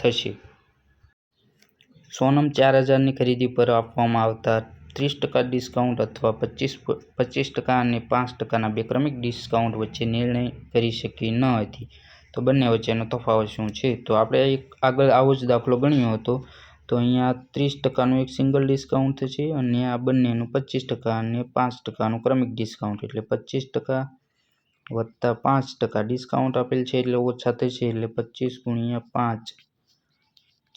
થશે. સોનમ ચાર હજારની ખરીદી પર આપવામાં આવતા ત્રીસ ટકા ડિસ્કાઉન્ટ અથવા પચીસ પચીસ ટકા અને પાંચ ટકાના બે ક્રમિક ડિસ્કાઉન્ટ વચ્ચે નિર્ણય કરી શકી ન હતી. તો બંને વચ્ચેનો તફાવત શું છે? તો આપણે એક આગળ આવો જ દાખલો ગણ્યો હતો. તો અહીંયા ત્રીસ ટકાનું એક સિંગલ ડિસ્કાઉન્ટ છે અને આ બંનેનું પચીસ ટકા અને પાંચ ટકાનું ક્રમિક ડિસ્કાઉન્ટ. એટલે પચીસ ટકા વત્તા પાંચ ટકા ડિસ્કાઉન્ટ આપેલ છે એટલે ઓછા થશે એટલે પચીસ ગુણ્યા પાંચ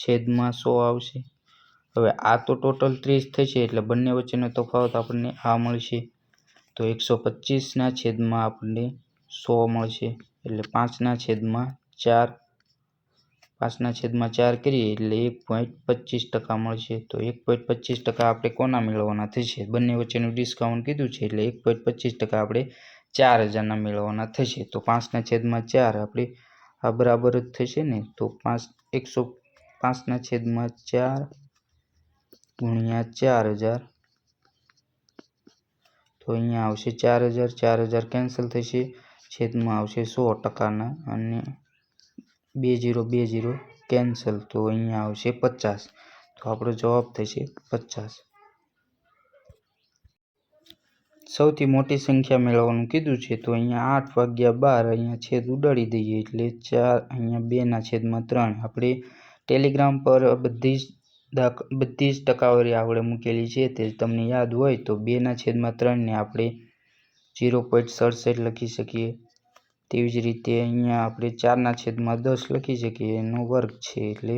છેદમાં સો આવશે. હવે આ તો ટોટલ ત્રીસ થશે એટલે બંને વચ્ચેનો તફાવત આપણને આ મળશે. તો એકસો પચીસના છેદમાં આપણને સો મળશે. એટલે પાંચના છેદમાં ચાર. પાંચના છેદમાં ચાર કરીએ એટલે એક પોઈન્ટ પચીસ ટકા મળશે. તો એક પોઈન્ટ પચીસ ટકા આપણે કોના મેળવવાના થશે? બંને વચ્ચેનું ડિસ્કાઉન્ટ કીધું છે એટલે એક પોઈન્ટ પચીસ ટકા આપણે ચાર હજારના મેળવવાના થશે. તો પાંચના છેદમાં ચાર આપણે આ બરાબર જ થશે ને? તો પાંચ એકસો પાંચના છેદમાં ચાર ગુણ્યા ચાર હજાર. તો અહીંયા આવશે ચાર હજાર ચાર હજાર કેન્સલ થશે. છેદમાં આવશે સો ટકાના અને બે જીરો બે જીરો કેન્સલ તો અહીંયા આવશે પચાસ. તો આપણો જવાબ થશે પચાસ. સૌથી મોટી સંખ્યા મેળવવાનું કીધું છે, તો અહીંયા આઠ વાગ્યા બાર અહીંયા છેદ ઉડાડી દઈએ એટલે ચાર અહીંયા બેના છેદમાં ત્રણ. આપણે ટેલિગ્રામ પર બધી જ બધી જ ટકાવારી આપણે મૂકેલી છે. તે તમને યાદ હોય તો બેના છેદમાં ત્રણને આપણે ઝીરો પોઈન્ટ સડસઠ લખી શકીએ. તેવી જ રીતે અહીંયા આપણે ચારના છેદમાં દસ લખી શકીએ. એનો વર્ગ છે એટલે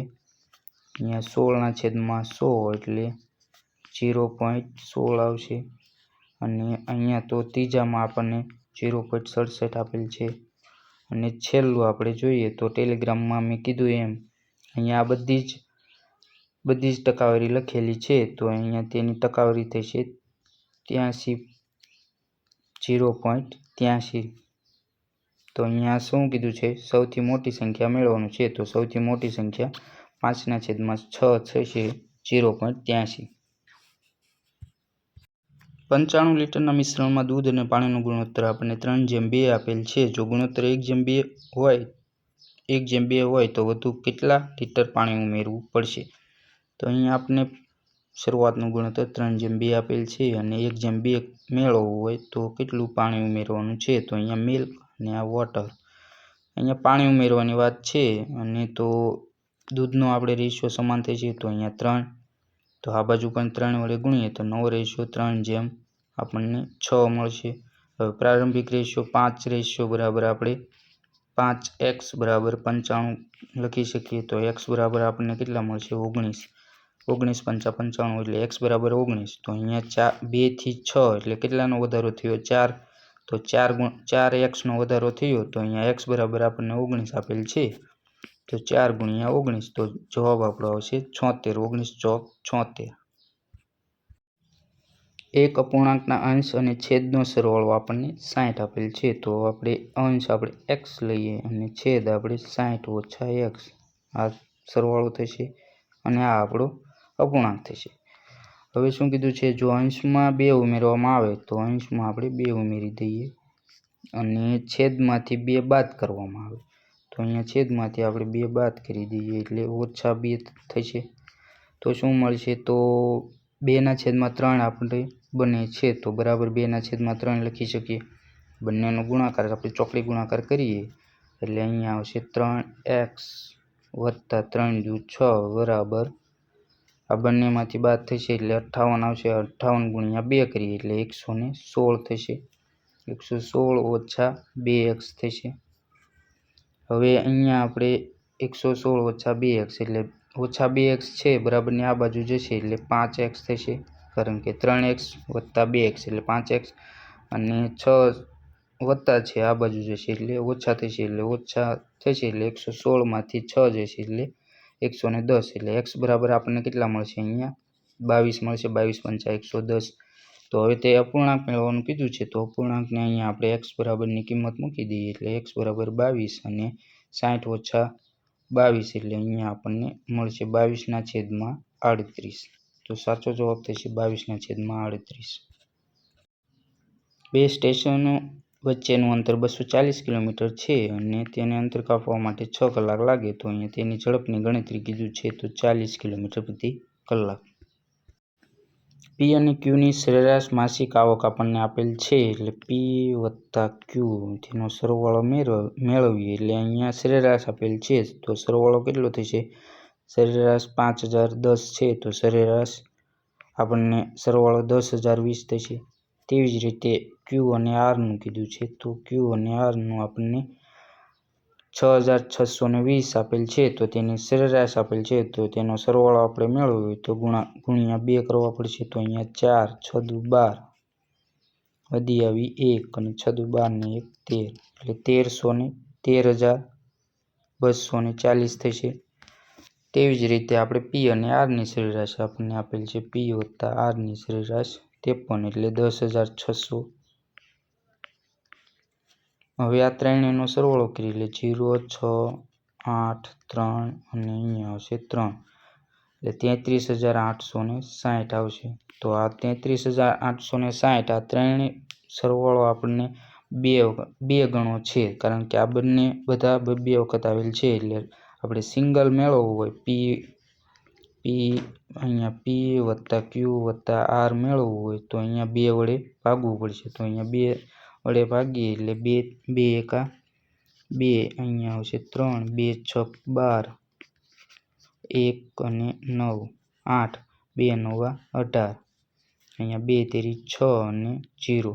અહીંયા સોળના છેદમાં સો એટલે ઝીરો પોઈન્ટ સોળ આવશે. અને અહીંયા તો ત્રીજામાં આપણને ઝીરો પોઈન્ટ સડસઠ આપેલ છે. અને છેલ્લું આપણે જોઈએ તો ટેલિગ્રામમાં મેં કીધું એમ અહીંયા આ બધી જ બધી જ ટકાવારી લખેલી છે તો અહીંયા તેની ટકાવારી થશે ત્યાંસી ઝીરો પોઈન્ટ ત્યાંસી. તો અહીંયા શું કીધું છે? સૌથી મોટી સંખ્યા મેળવવાનું છે તો સૌથી મોટી સંખ્યા પાંચના છેદમાં છ થશે ઝીરો પોઈન્ટ ત્યાંસી. પંચાણું લીટરના મિશ્રણમાં દૂધ અને પાણીનું ગુણોત્તર આપણને ત્રણ જેમ બે આપેલ છે. જો ગુણોત્તર એક જેમ બે હોય એક જેમ બે હોય તો વધુ કેટલા લીટર પાણી ઉમેરવું પડશે? તો અહીંયા આપને શરૂઆતનું ગુણોત્તર ત્રણ જેમ બે આપેલ છે અને એક જેમ બે મેળવવું હોય તો કેટલું પાણી ઉમેરવાનું છે? તો અહીંયા મિલ્ક અને આ વોટર અહીંયા પાણી ઉમેરવાની વાત છે અને તો દૂધનો આપણે રેશિયો સમાન થઈ છે તો અહીંયા ત્રણ. તો આ બાજુ પણ ત્રણ વડે ગુણીએ તો નવો રેશિયો ત્રણ જેમ આપણને છ મળશે. હવે પ્રારંભિક રેશિયો પાંચ રેશિયો બરાબર આપણે પાંચ એક્સ બરાબર પંચાણું લખી શકીએ તો એક્સ બરાબર આપણને કેટલા મળશે? ઓગણીસ. ઓગણીસ પંચા પંચાણું એટલે એક્સ બરાબર ઓગણીસ. તો અહીંયા ચાર બેથી છ એટલે કેટલાનો વધારો થયો? ચાર. તો ચાર ગુણ, ચાર એક્સનો વધારો થયો તો અહીંયા એક્સ બરાબર આપણને ઓગણીસ આપેલ છે. તો ચાર ગુણ્યા ઓગણીસ તો જવાબ આપણો આવશે છોતેર. ઓગણીસ ચોક છોતેર. એક અપૂર્ણાંકના અંશ અને છેદનો સરવાળો આપણને સાઠ આપેલ છે. તો આપણે અંશ આપણે એક્સ લઈએ અને છેદ આપણે સાઠ ઓછા એક્સ. આ સરવાળો થશે અને આ આપણો અપૂર્ણાંક થશે. હવે શું કીધું છે? જો અંશમાં બે ઉમેરવામાં આવે તો અંશમાં આપણે બે ઉમેરી દઈએ અને છેદમાંથી બે બાદ કરવામાં આવે. તો અહીંયા છેદમાંથી આપણે બે બાદ કરી દઈએ એટલે ઓછા બે થશે. તો શું મળશે? તો બેના છેદમાં ત્રણ આપણે બને છે, તો બરાબર બેના છેદમાં ત્રણ લખી શકીએ. બંનેનો ગુણાકાર આપણે ચોકડી ગુણાકાર કરીએ, એટલે અહીંયા આવશે ત્રણ એક્સ વત્તા ત્રણ દુ છ બરાબર. આ બંનેમાંથી બાદ થશે, એટલે અઠ્ઠાવન આવશે. અઠ્ઠાવન ગુણ્યા બે કરીએ, એટલે એકસો ને સોળ થશે. એકસો સોળ ઓછા બે એક્સ થશે. હવે અહીંયા આપણે એકસો સોળ ઓછા બે એક્સ, એટલે ઓછા બે એક્સ છે, બરાબરની આ બાજુ જશે એટલે પાંચ એક્સ થશે. કારણ કે ત્રણ એક્સ વત્તા બે એક્સ એટલે પાંચ એક્સ. અને છ વત્તા છે આ બાજુ જશે એટલે ઓછા થશે એટલે ઓછા થશે એટલે એકસો સોળમાંથી છ જશે એટલે એકસો ને દસ. એટલે એક્સ બરાબર આપણને કેટલા મળશે અહીંયા? બાવીસ મળશે, બાવીસ પંચા એકસો દસ. તો હવે તે અપૂર્ણાંક મેળવવાનું કીધું છે, તો અપૂર્ણાંકને અહીંયા આપણે એક્સ બરાબરની કિંમત મૂકી દઈએ એટલે એક્સ બરાબર બાવીસ અને સાઠ ઓછા બાવીસ એટલે અહીંયા આપણને મળશે બાવીસના છેદમાં આડત્રીસ. તો સાચો જવાબ થશે બાવીસના છેદમાં આડત્રીસ. બે સ્ટેશનો વચ્ચેનું અંતર બસો ચાલીસ કિલોમીટર છે અને તેને અંતર કાપવા માટે છ કલાક લાગે, તો અહીંયા તેની ઝડપની ગણતરી કીધું છે તો ચાલીસ કિલોમીટર પ્રતિ કલાક. પી અને ક્યુની સરેરાશ માસિક આવક આપણને આપેલ છે, એટલે પી વત્તા ક્યુ તેનો સરવાળો મેળવ, મેળવીએ, એટલે અહીંયા સરેરાશ આપેલ છે, તો સરવાળો કેટલો થશે? સરેરાશ પાંચ હજાર દસ છે, તો સરેરાશ આપણને સરવાળો દસ હજાર વીસ થશે. તેવી જ રીતે ક્યુ અને આરનું કીધું છે, તો ક્યુ અને આરનું આપણને છ હજાર છસો ને વીસ આપેલ છે, તો તેની સરેરાશ આપેલ છે, તો તેનો સરવાળો આપણે મેળવવો હોય તો ગુણા, ગુણ્યા બે કરવા પડશે, તો અહીંયા ચાર, છ દુ બાર. વધી આવી એક અને છદુ બાર ને એક તેર, એટલે તેરસો ને તેર હજાર બસો ને ચાલીસ થશે. તેવી જ રીતે આપણે પી અને આરની સરેરાશ આપણને આપેલ છે પી વત્તા આરની સરેરાશ ત્રેપન, એટલે દસ હજાર છસો હવે આ ત્રણેયનો સરવાળો કરી લે. જીરો, છ, આઠ, ત્રણ અને અહીંયા આવશે ત્રણ. એટલે તેત્રીસ હજાર આઠસો ને સાઠ આવશે. તો આ તેત્રીસ હજાર આઠસો ને સાઠ, આ ત્રણેય સરવાળો આપણને બે બે ગણો છે. કારણ કે આ બંને બધા બે વખત આવેલ છે. એટલે આપણે સિંગલ મેળવવો હોય પી પી અહીંયા પી વત્તા ક્યુ વત્તા આર મેળવવું હોય, તો અહીંયા બે વડે ભાગવું પડશે. તો અહીંયા બે વડે ભાગીએ એટલે બે બે એકા, બે અહીંયા આવશે ત્રણ, બે છ, બાર, એક અને નવ, આઠ, બે નવા, અઢાર, અહીંયા બે તેરી છ અને જીરો.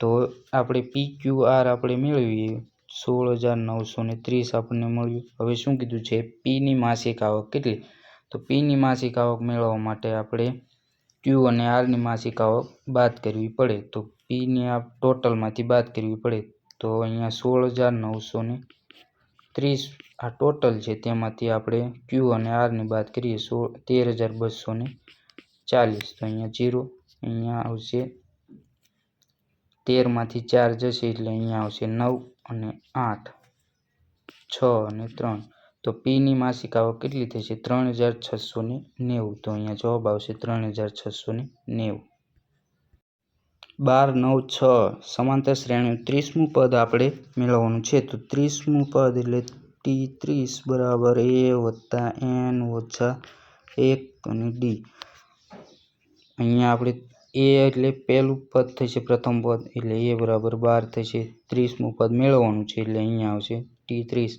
તો આપણે પી ક્યુ આર આપણે મેળવીએ, સોળ હજાર નવસો ને ત્રીસ આપણને મળ્યું. હવે શું કીધું છે? પીની માસિક આવક કેટલી? તો પીની માસિક આવક મેળવવા માટે આપણે ક્યુ અને આરની માસિક આવક બાદ કરવી પડે. તો પીની આ ટોટલમાંથી બાદ કરવી પડે. તો અહીંયા સોળ હજાર નવસો ને ત્રીસ આ ટોટલ છે તેમાંથી આપણે ક્યુ અને આરની બાદ કરીએ સોળ તેર હજાર બસો ને ચાલીસ. તો અહીંયા જીરો, અહીંયા આવશે તેરમાંથી ચાર જશે એટલે અહીંયા આવશે નવ અને આઠ. છ અને ત્રણ. તો પીની માસિક આવક કેટલી થશે? ત્રણ હજાર છસો ને નેવું. તો અહીંયા જવાબ આવશે ત્રણ હજાર છસો ને નેવું. બાર, નવ, છ, સમાંતર શ્રેણીનું ત્રીસમું પદ આપણે મેળવવાનું છે. તો ત્રીસમું પદ એટલે ટી ત્રીસ બરાબર એ વત્તા એન ઓછા એક અને ડી. અહીંયા આપણે એ એટલે પહેલું પદ થશે, પ્રથમ પદ એટલે એ બરાબર બાર થશે. ત્રીસમું પદ મેળવવાનું છે એટલે અહીંયા આવશે ટી ત્રીસ.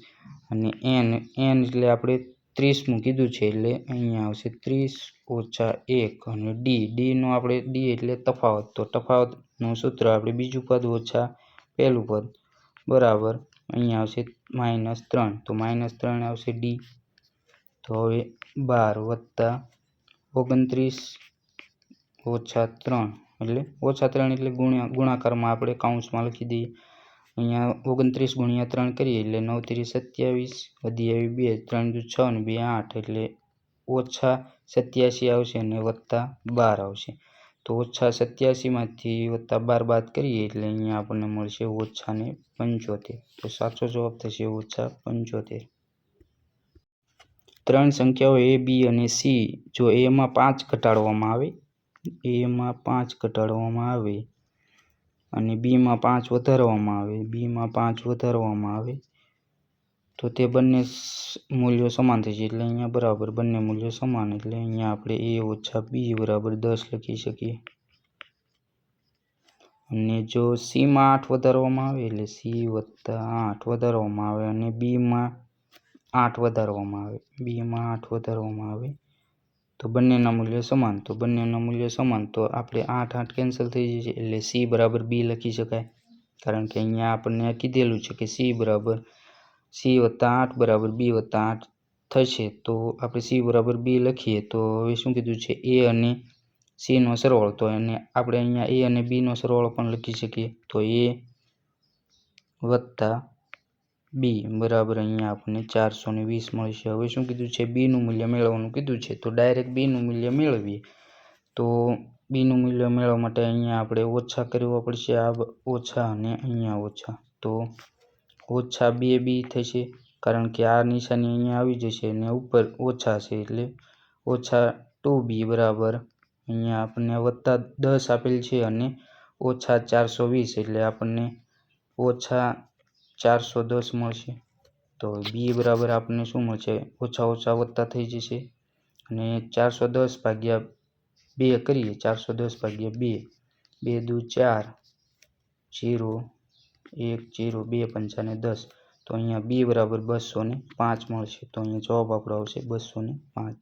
અને એન એન એટલે આપણે ત્રીસમું કીધું છે એટલે અહીંયા આવશે ત્રીસ ઓછા એક અને ડી ડીનો આપણે ડી એટલે તફાવત. તો તફાવતનું સૂત્ર આપણે બીજું પદ ઓછા પહેલું પદ. બરાબર. અહીંયા આવશે માઇનસ ત્રણ. તો માઇનસ ત્રણ આવશે ડી તો હવે બાર વત્તા ઓગણત્રીસ ઓછા ત્રણ. એટલે ઓછા ત્રણ એટલે ગુણ્યા ગુણાકારમાં આપણે કાઉન્સમાં લખી દઈએ. અહીંયા ઓગણત્રીસ ગુણ્યા ત્રણ કરીએ એટલે નવ ત્રીસ સત્યાવીસ, વધી આવી બે, ત્રણ દુ છ અને બે આઠ એટલે ઓછા સત્યાસી આવશે અને વત્તા બાર આવશે. તો ઓછા સત્યાસીમાંથી વત્તા બાર બાદ કરીએ એટલે અહીંયા આપણને મળશે ઓછા ને પંચોતેર. તો સાચો જવાબ થશે ઓછા પંચોતેર. ત્રણ સંખ્યાઓ એ, બી અને સી. જો એમાં પાંચ ઘટાડવામાં આવે, એમાં પાંચ ઘટાડવામાં આવે અને બીમાં પાંચ વધારવામાં આવે. બીમાં પાંચ વધારવામાં આવે તો તે બંને મૂલ્યો સમાન થશે. એટલે અહીંયા બરાબર બંને મૂલ્યો સમાન. એટલે અહીંયા આપણે એ ઓછા બી બરાબર દસ લખી શકીએ. અને જો સીમાં આઠ વધારવામાં આવે, એટલે સી વત્તા આઠ વધારવામાં આવે અને બીમાં આઠ વધારવામાં આવે. બીમાં આઠ વધારવામાં આવે. તો બંનેના મૂલ્યો સમાન, તો બંનેના મૂલ્યો સમાન, તો આપણે આઠ આઠ કેન્સલ થઈ જશે એટલે સી બરાબર બી લખી શકાય. કારણ કે અહીંયા આપણને કીધેલું છે કે સી બરાબર સી વત્તા આઠ બરાબર બી વત્તા આઠ થશે. તો આપણે સી બરાબર બી લખીએ તો હવે શું કીધું છે? એ અને સીનો સરવાળો, તો એને આપણે અહીંયા એ અને બીનો સરવાળો પણ લખી શકીએ. તો એ વત્તા બી, બરાબર, અહીંયા આપણને ચારસો ને વીસ મળશે. હવે શું કીધું છે? બીનું મૂલ્ય મેળવવાનું કીધું છે. તો ડાયરેક્ટ બીનું મૂલ્ય મેળવીએ. તો બીનું મૂલ્ય મેળવવા માટે અહીંયા આપણે ઓછા કરવા પડશે. આ ઓછા અને અહીંયા ઓછા. તો ઓછા બે બી થશે, કારણ કે આ નિશાની અહીંયા આવી જશે અને ઉપર ઓછા છે એટલે ઓછા ટુ બી બરાબર. અહીંયા આપણને વત્તા દસ આપેલ છે અને ઓછા ચારસો વીસ એટલે આપણને ઓછા ચારસો દસ મળશે. તો બી બરાબર આપણને શું મળશે? ઓછા ઓછા વત્તા થઈ જશે. અને ચારસો દસ ભાગ્યા બે કરીએ. ચારસો દસ ભાગ્યા બે. બે દુ ચાર. જીરો એક, જીરો બે, પંચાને દસ. તો અહીંયા બી બરાબર બસો ને પાંચ મળશે. તો અહીંયા જવાબ આપણો આવશે બસો ને પાંચ.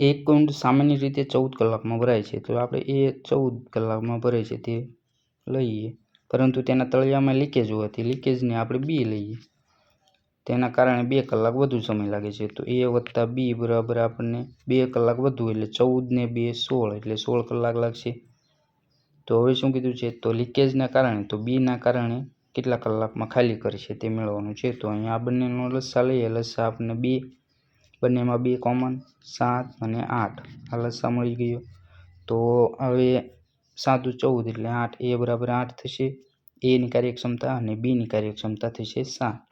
એક કુંડ સામાન્ય રીતે ચૌદ કલાકમાં ભરાય છે. તો આપણે એ ચૌદ કલાકમાં ભરાય છે તે લઈએ. પરંતુ તેના તળિયામાં લીકેજ હોવાથી લીકેજને આપણે બી લઈએ. તેના કારણે બે કલાક વધુ સમય લાગે છે. તો એ વત્તા બી બરાબર આપણને બે કલાક વધુ એટલે ચૌદ ને બે સોળ એટલે સોળ કલાક લાગશે. તો હવે શું કીધું છે? તો લીકેજના કારણે, તો બીના કારણે કેટલા કલાકમાં ખાલી કરશે તે મેળવવાનું છે? તો અહીંયા આ બંનેનો લસ્સા લઈએ. લસ્સા આપણને બે, બંનેમાં બે કોમન સાત અને આઠ. આ લસ્સા મળી ગયો. તો હવે સાતું ચૌદ એટલે આઠ. એ બરાબર આઠ થશે. એની કાર્યક્ષમતા અને બીની કાર્યક્ષમતા થશે સાત.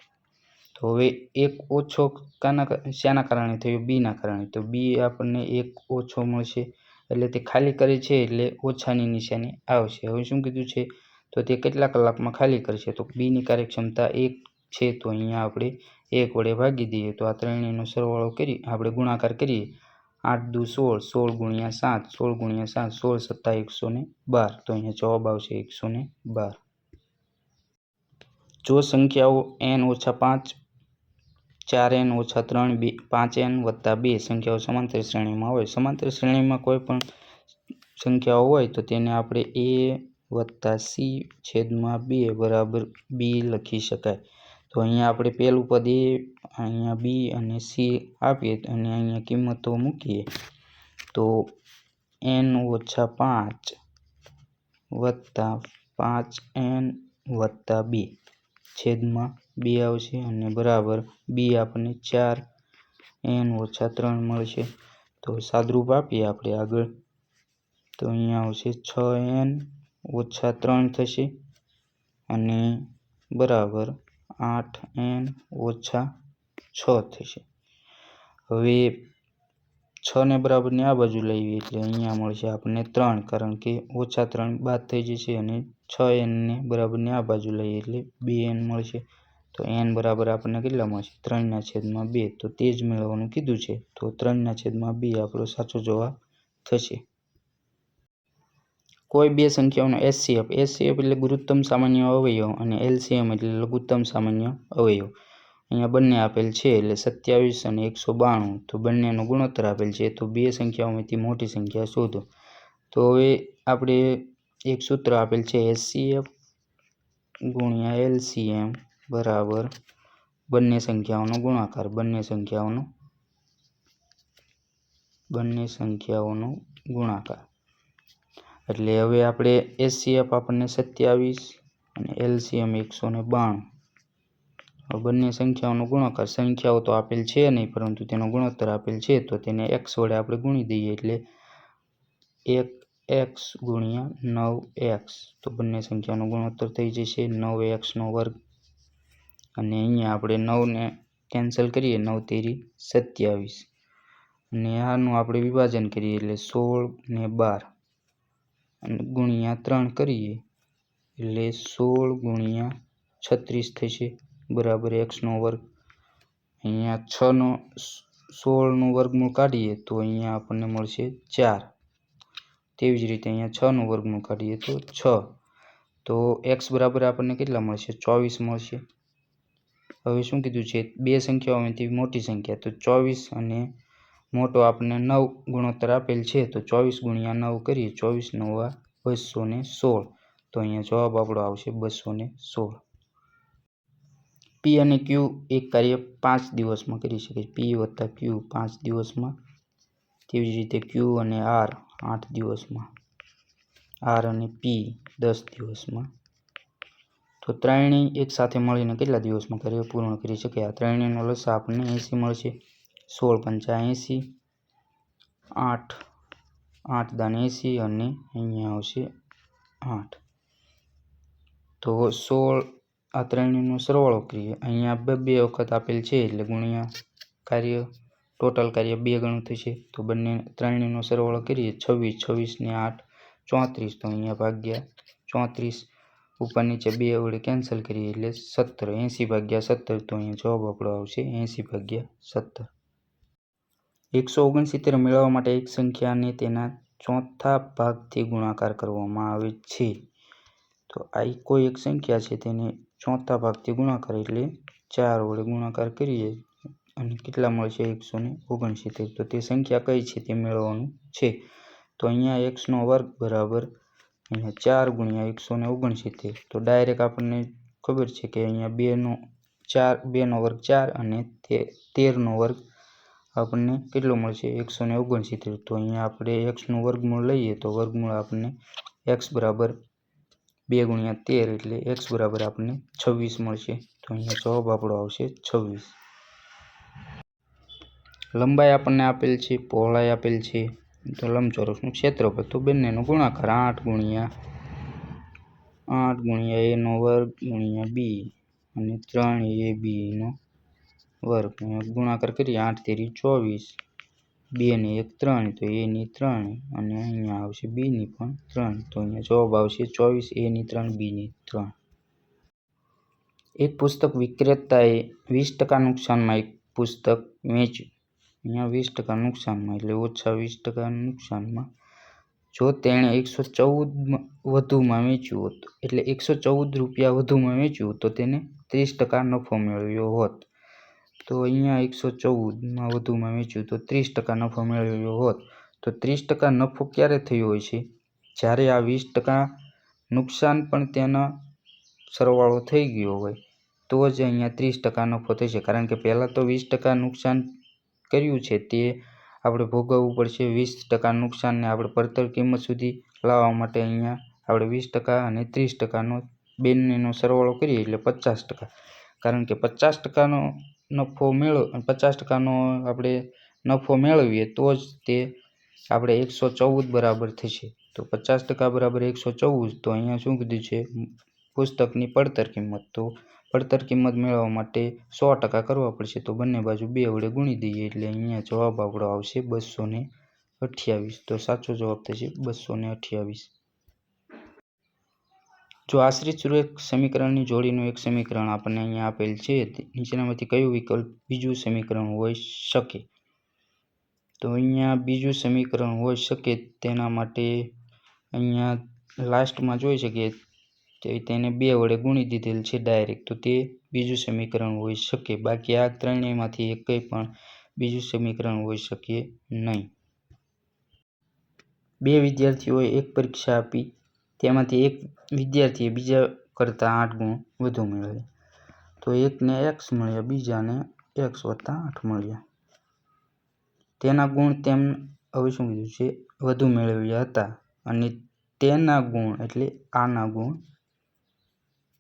તો હવે એક ઓછો કાના શાના કારણે થયો બીના કારણે. તો બી આપણને એક ઓછો મળશે. એટલે તે ખાલી કરે છે એટલે ઓછાની નિશાની આવશે. હવે શું કીધું છે? તો તે કેટલા કલાકમાં ખાલી કરશે? તો બીની કાર્યક્ષમતા એક છે તો અહીંયા આપણે એક વડે ભાગી દઈએ. તો આ ત્રણેયનો સરવાળો કરી આપણે ગુણાકાર કરીએ. આઠ દુ સોળ સોળ ગુણ્યા સાત, સોળ ગુણ્યા સાત, સોળ સત્તા એકસો ને બાર. તો અહીંયા જવાબ આવશે એકસો ને બાર. જો સંખ્યાઓ એન ઓછા પાંચ, ચાર એન ઓછા ત્રણ, બે, પાંચ એન વત્તા બે સંખ્યાઓ સમાંતર શ્રેણીમાં હોય. સમાંતર શ્રેણીમાં કોઈ પણ સંખ્યાઓ હોય તો તેને આપણે એ વત્તા સી છેદમાં બે બરાબર બી લખી શકાય. તો અહીંયા આપણે પહેલું પદ અહીંયા બી અને સી આપીએ અને અહીંયા કિંમતો મૂકીએ. તો એન ઓછા પાંચ વત્તા પાંચ એન વત્તા બે છેદમાં બે આવશે અને બરાબર બી આપણને ચાર એન ઓછા ત્રણ મળશે. તો સાદરૂપ આપીએ આપણે આગળ. તો અહીંયા આવશે છ એન ઓછા ત્રણ થશે અને બરાબર આઠ એન ઓછા છ થશે. હવે છને બરાબરની આ બાજુ લઈએ એટલે અહીંયા મળશે આપણને ત્રણ, કારણ કે ઓછા ત્રણ બાદ થઈ જશે અને છ એનને બરાબરની આ બાજુ લઈએ એટલે બે એન મળશે. તો એન બરાબર આપણને કેટલા મળશે? ત્રણના છેદમાં બે. તો તે જ મેળવવાનું કીધું છે. તો ત્રણના છેદમાં બે આપણો સાચો જવાબ થશે. કોઈ બે સંખ્યાઓનો એચસીએફ એચસીએફ એટલે ગુરુત્તમ સામાન્ય અવયવ અને એલસીએમ એટલે લઘુત્તમ સામાન્ય અવયવ. અહીંયા બંને આપેલ છે એટલે સત્યાવીસ અને એકસો બાણું. તો બંનેનો ગુણોત્તર આપેલ છે. તો બે સંખ્યાઓમાંથી મોટી સંખ્યા શોધો. તો હવે આપણે એક સૂત્ર આપેલ છે એચસીએફ ગુણ્યા એલસીએમ બરાબર બંને સંખ્યાઓનો ગુણાકાર. બંને સંખ્યાઓનો બંને સંખ્યાઓનો ગુણાકાર. એટલે હવે આપણે એસીએફ આપણને સત્યાવીસ અને એલસીએમ એકસો ને બાણું. બંને સંખ્યાઓનો ગુણાકાર, સંખ્યાઓ તો આપેલ છે નહીં, પરંતુ તેનો ગુણોત્તર આપેલ છે, તો તેને એક્સ વડે આપણે ગુણી દઈએ એટલે એક એક્સ ગુણ્યા નવ એક્સ તો બંને સંખ્યાનો ગુણોત્તર થઈ જશે, નવ એક્સનો વર્ગ. અને અહીંયા આપણે નવને કેન્સલ કરીએ, નવ તેરી સત્યાવીસ. અને આનું આપણે વિભાજન કરીએ એટલે સોળ ને બાર. અને ગુણ્યા ત્રણ કરીએ એટલે સોળ ગુણ્યા છત્રીસ થશે. બરાબર એક્સનો વર્ગ. અહીંયા છનો સોળનું વર્ગમૂળ કાઢીએ તો અહીંયા આપણને મળશે ચાર. તેવી જ રીતે અહીંયા છનું વર્ગમૂળ કાઢીએ તો છ. તો એક્સ બરાબર આપણને કેટલા મળશે? ચોવીસ મળશે. હવે શું કીધું છે? બે સંખ્યાઓ સંખ્યાઓમાંથી મોટી સંખ્યા. તો ચોવીસ અને મોટો આપણને નવ ગુણોત્તર આપેલ છે, તો ચોવીસ ગુણ્યા નવ કરીએ, ચોવીસ નવા બસો ને સોળ. તો અહીંયા જવાબ આપણો આવશે બસો ને સોળ. પી અને ક્યુ એક કાર્ય પાંચ દિવસમાં કરી શકે પી વત્તા ક્યુ પાંચ દિવસમાં. તેવી જ રીતે ક્યુ અને આર આઠ દિવસમાં. આર અને પી દસ દિવસમાં. તો ત્રણેય એક સાથે મળીને કેટલા દિવસમાં કાર્ય પૂર્ણ કરી શકે? આ ત્રણેયનો લસા આપણને એંસી મળશે. સોળ પંચા એંસી, આઠ આઠ દાન એંસી અને અહીંયા આવશે આઠ. તો સોળ, આ ત્રણેયનો સરવાળો કરીએ. અહીંયા બે બે વખત આપેલ છે એટલે ગુણ્યા કાર્ય, ટોટલ કાર્ય બે ગણું થશે. તો બંને ત્રણેયનો સરવાળો કરીએ. છવ્વીસ છવ્વીસ ને આઠ, ચોત્રીસ. તો અહીંયા ભાગ્યા ચોત્રીસ. ઉપર નીચે બે વડે કેન્સલ કરીએ એટલે સત્તર. એંસી ભાગ્યા સત્તર તો અહીંયા જવાબ આપણો આવશે એંસી ભાગ્યા સત્તર. એકસો ઓગણસિત્તેર મેળવવા માટે એક સંખ્યાને તેના ચોથા ભાગથી ગુણાકાર કરવામાં આવે છે. તો આ કોઈ એક સંખ્યા છે, તેને ચોથા ભાગથી ગુણાકાર એટલે ચાર વડે ગુણાકાર કરીએ અને કેટલા મળશે? એકસો ને ઓગણસિત્તેર. તો તે સંખ્યા કઈ છે તે મેળવવાનું છે. તો અહીંયા એક્સનો વર્ગ બરાબર અહીંયા ચાર ગુણ્યા એકસો ને ઓગણસિત્તેર. તો ડાયરેક્ટ આપણને ખબર છે કે અહીંયા બેનો ચાર, બેનો વર્ગ ચાર અને તેરનો વર્ગ આપણને કેટલો મળશે? એકસો ને ઓગણસિત્તેર. તો અહીંયા આપણે એક્સનું વર્ગમૂળ લઈએ તો વર્ગમૂળ આપણને એક્સ બરાબર બે ગુણ્યા તેર એટલે એક્સ બરાબર આપણને છવ્વીસ મળશે. તો અહીંયા જવાબ આપણો આવશે છવ્વીસ. લંબાઈ આપણને આપેલ છે, પહોળાઈ આપેલ છે. તો લંબચોરસનું ક્ષેત્રફળ તો બંનેનો ગુણાકાર આઠ ગુણ્યા આઠ ગુણ્યા એનો વર્ગ ગુણ્યા બી અને ત્રણ એ બીનો વર્ગ ગુણાકાર કરીએ, આઠ તેરી ચોવીસ. બે ને એક ત્રણ, તો એની ત્રણ. અને અહીંયા આવશે બીની પણ ત્રણ. તો અહીંયા જવાબ આવશે ચોવીસ એની ત્રણ બીની ત્રણ. એક પુસ્તક વિક્રેતાએ વીસ ટકા નુકસાનમાં એક પુસ્તક વેચ્યું. અહીંયા વીસ ટકા નુકસાનમાં, એટલે ઓછા વીસ ટકા નુકસાનમાં. જો તેણે એકસો ચૌદ વધુમાં વેચ્યું હોત, એટલે એકસો ચૌદ રૂપિયા વધુમાં વેચ્યું તો તેને ત્રીસ ટકા નફો મેળવ્યો હોત. તો અહીંયા એકસો ચૌદમાં વધુમાં વેચ્યું તો ત્રીસ ટકા નફો મેળવ્યો હોત. તો ત્રીસ ટકા નફો ક્યારે થયો હોય છે? જ્યારે આ વીસ ટકા નુકસાન પણ તેના સરવાળો થઈ ગયો હોય, તો જ અહીંયા ત્રીસ ટકા નફો થશે. કારણ કે પહેલાં તો વીસ ટકા નુકસાન કર્યું છે તે આપણે ભોગવવું પડશે. વીસ ટકા નુકસાનને આપણે પડતર કિંમત સુધી લાવવા માટે અહીંયા આપણે વીસ ટકા અને ત્રીસ ટકાનો બંનેનો સરવાળો કરીએ એટલે પચાસ ટકા. કારણ કે પચાસ ટકાનો નફો મેળવ પચાસ ટકાનો આપણે નફો મેળવીએ તો જ તે આપણે એકસો ચૌદ બરાબર થશે. તો પચાસ ટકા બરાબર એકસો ચૌદ, તો અહીંયા શું કીધું છે? પુસ્તકની પડતર કિંમત. તો પડતર કિંમત મેળવવા માટે સો ટકા કરવા પડશે, તો બંને બાજુ બે વડે ગુણી દઈએ એટલે અહીંયા જવાબ આપણો આવશે બસો અઠ્યાવીસ. તો સાચો જવાબ થશે બસો અઠ્યાવીસ. જો આશ્રિત સુરેખ સમીકરણની જોડીનું એક સમીકરણ આપણને અહીંયા આપેલ છે, નીચેનામાંથી કયું વિકલ્પ બીજું સમીકરણ હોઈ શકે? તો અહીંયા બીજું સમીકરણ હોઈ શકે તેના માટે અહીંયા લાસ્ટમાં જોઈ શકીએ તો તેને બે વડે ગુણી દીધેલ છે ડાયરેક્ટ. તો તે બીજું સમીકરણ હોઈ શકે. બાકી આ ત્રણેયમાંથી એકય પણ બીજું સમીકરણ હોઈ શકે નહીં. બે વિદ્યાર્થીઓએ એક પરીક્ષા આપી. તેમાંથી એક વિદ્યાર્થીએ બીજા કરતાં આઠ ગુણ વધુ મેળવ્યા. તો એકને એક્સ મળ્યા, બીજાને એક્સ વત્તા આઠ મળ્યા. તેના ગુણ તેમ હવે શું કીધું છે? વધુ મેળવ્યા હતા. અને તેના ગુણ એટલે આના ગુણ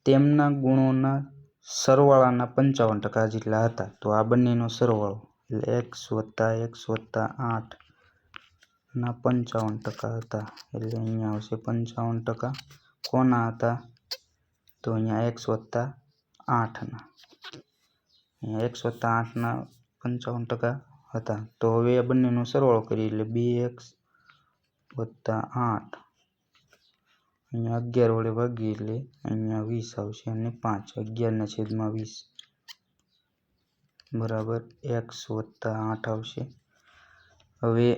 તેમના ગુણોના સરવાળાના પંચાવન ટકા જેટલા હતા. તો આ બંનેનો સરવાળો એટલે એક્સ વત્તા એક્સ વત્તા આઠ ના, પંચાવન ટકા હતા. એટલે અહીંયા આવશે પંચાવન ટકા. કોના હતા? તો અહીંયા એક્સ વત્તા આઠના. અહીંયા એક્સ વત્તા આઠના પંચાવન ટકા હતા. તો હવે આ બંનેનો સરવાળો કરીએ એટલે બે એક્સ વત્તા આઠ. અહીંયા અગિયાર વડે ભાગીએ એટલે અહીંયા વીસ આવશે અને પાંચ. અગિયારના છેદમાં વીસ. બરાબર, એક્સ વત્તા આઠ આવશે. હવે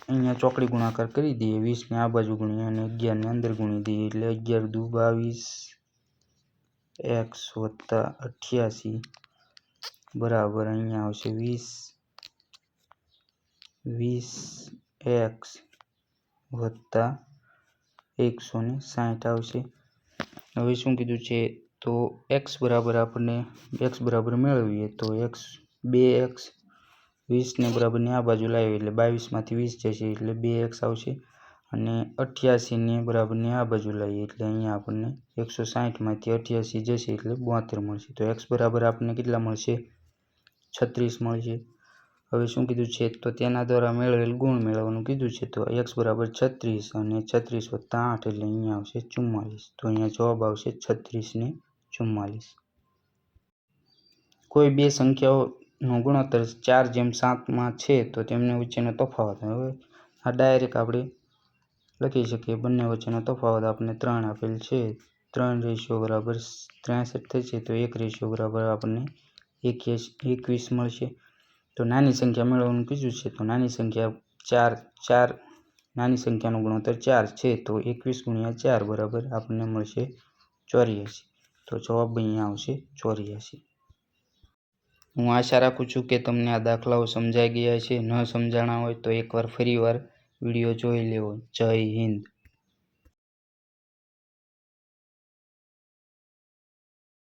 અહીંયા ચોકડી ગુણાકાર કરી દઈએ. વીસને આ બાજુ ગુણીએ અને અગિયારને અંદર ગુણી દઈએ. એટલે અગિયાર દુ બાવીસ એક્સ વત્તા અઠ્યાસી. બરાબર, અહીંયા આવશે વીસ વીસ એક્સ વત્તા એકસો ને સાઠ આવશે. હવે શું કીધું છે? તો એક્સ બરાબર આપણને એક્સ બરાબર મેળવીએ તો એક્સ બે એક્સ વીસને બરાબરને આ બાજુ લાવીએ એટલે બાવીસમાંથી વીસ જશે એટલે બે એક્સ આવશે. અને અઠ્યાસીને બરાબરને આ બાજુ લાવીએ એટલે અહીંયા આપણને એકસો સાઠમાંથી અઠ્યાસી જશે એટલે બોતેર મળશે. તો એક્સ બરાબર આપણને કેટલા મળશે? છત્રીસ મળશે. હવે શું કીધું છે? તો તેના દ્વારા મેળવેલ ગુણ મેળવવાનું કીધું છે. તો એક્સ બરાબર છત્રીસ અને છત્રીસ વત્તા આઠ એટલે અહીંયા આવશે ચુમ્માલીસ. તો અહીંયા જવાબ આવશે છત્રીસ ને ચુમ્માલીસ. કોઈ બે સંખ્યાઓનો ગુણોત્તર ચાર જેમ સાતમાં છે, તો તેમને વચ્ચેનો તફાવત. હવે આ ડાયરેક્ટ આપણે લખી શકીએ. બંને વચ્ચેનો તફાવત આપણને ત્રણ આપેલ છે. ત્રણ રેશિયો બરાબર ત્રેસઠ થશે તો એક રેશિયો બરાબર આપણને એકવીસ એકવીસ મળશે. તો નાની સંખ્યા મેળવવાનું કીધું છે, તો નાની સંખ્યા ચાર ચાર, નાની સંખ્યાનો ગુણોત્તર ચાર છે, તો એકવીસ ગુણ્યા ચાર બરાબર આપણને મળશે ચોર્યાસી. તો જવાબ અહીંયા આવશે ચોર્યાસી. હું આશા રાખું છું કે તમને આ દાખલાઓ સમજાઈ ગયા છે. ન સમજાણા હોય તો એકવાર ફરીવાર વીડિયો જોઈ લેવો. જય હિન્દ.